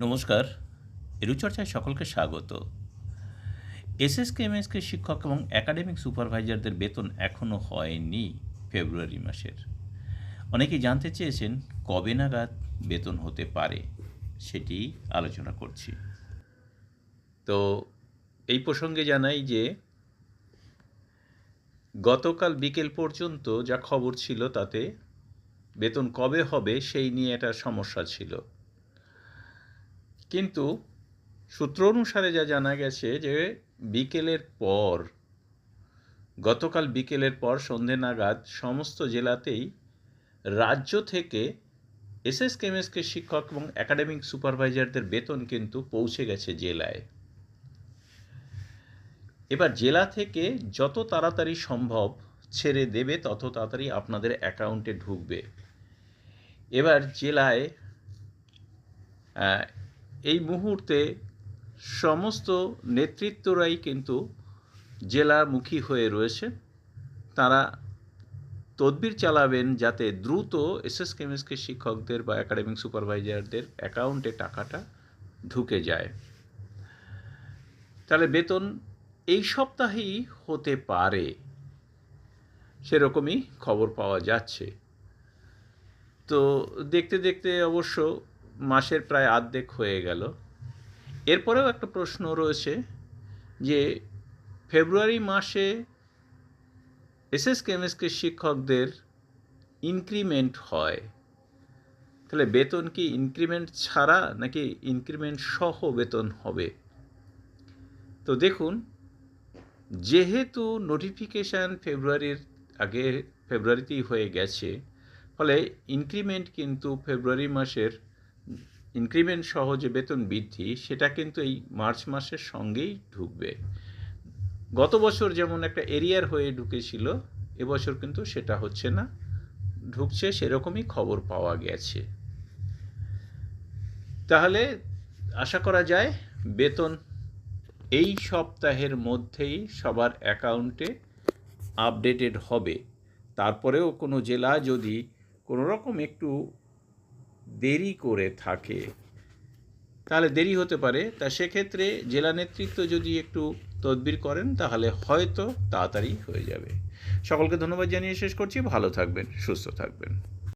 নমস্কার, এরুচর্চায় সকলকে স্বাগত। এসএসকে এমএসকে শিক্ষক এবং একাডেমিক সুপারভাইজারদের বেতন এখনও হয়নি ফেব্রুয়ারি মাসের। অনেকেই জানতে চেয়েছেন কবে নাগাদ বেতন হতে পারে, সেটি আলোচনা করছি। তো এই প্রসঙ্গে জানাই যে, গতকাল বিকেল পর্যন্ত যা খবর ছিল তাতে বেতন কবে হবে সেই নিয়ে একটা সমস্যা ছিল। কিন্তু সূত্র অনুসারে যা জানা গেছে যে বিকেলের পর, গতকাল বিকেলের পর সন্ধে নাগাদ সমস্ত জেলাতেই রাজ্য থেকে এসএস কেমএসকে শিক্ষক এবং একাডেমিক সুপারভাইজারদের বেতন কিন্তু পৌঁছে গেছে জেলায়। এবার জেলা থেকে যত তাড়াতাড়ি সম্ভব ছেড়ে দেবে, তত তাড়াতাড়ি আপনাদের অ্যাকাউন্টে ঢুকবে। এবার জেলায় এই মুহূর্তে সমস্ত নেতৃত্বরাই কিন্তু জেলামুখী হয়ে রয়েছে। তারা তদবির চালাবেন যাতে দ্রুত এসএস কেমিস্ট্রি শিক্ষকদের বা একাডেমিক সুপারভাইজারদের অ্যাকাউন্টে টাকাটা ঢুকে যায়। তাহলে বেতন এই সপ্তাহেই হতে পারে, সেরকমই খবর পাওয়া যাচ্ছে। তো দেখতে দেখতে অবশ্য মাসের প্রায় আর্ধেক হয়ে গেল। এরপরেও একটা প্রশ্ন রয়েছে যে, ফেব্রুয়ারি মাসে এসএস কেমিস্ট্রি শিক্ষকদের ইনক্রিমেন্ট হয়। তাহলে বেতন কি ইনক্রিমেন্ট ছাড়া নাকি ইনক্রিমেন্ট সহ বেতন হবে? তো দেখুন, যেহেতু নোটিফিকেশান ফেব্রুয়ারির আগে ফেব্রুয়ারিতেই হয়ে গেছে, ফলে ইনক্রিমেন্ট কিন্তু ফেব্রুয়ারি মাসের ইনক্রিমেন্ট সহ যে বেতন বৃদ্ধি, সেটা কিন্তু এই মার্চ মাসের সঙ্গেই ঢুকবে। গত বছর যেমন একটা এরিয়ার হয়ে ঢুকেছিল, এবছর কিন্তু সেটা হচ্ছে না। ঢুকছে সেরকমই খবর পাওয়া গেছে। তাহলে আশা করা যায় বেতন এই সপ্তাহের মধ্যেই সবার অ্যাকাউন্টে আপডেটেড হবে। তারপরেও কোনো জেলা যদি কোনো রকম একটু দেরি করে থাকে। তাহলে দেরি হতে পারে। তা সেক্ষেত্রে জেলা নেতৃত্ব যদি একটু তদবির করেন, তাহলে হয়তো তাড়াতাড়ি হয়ে যাবে। সকলকে ধন্যবাদ জানিয়ে শেষ করছি। ভালো থাকবেন, সুস্থ থাকবেন।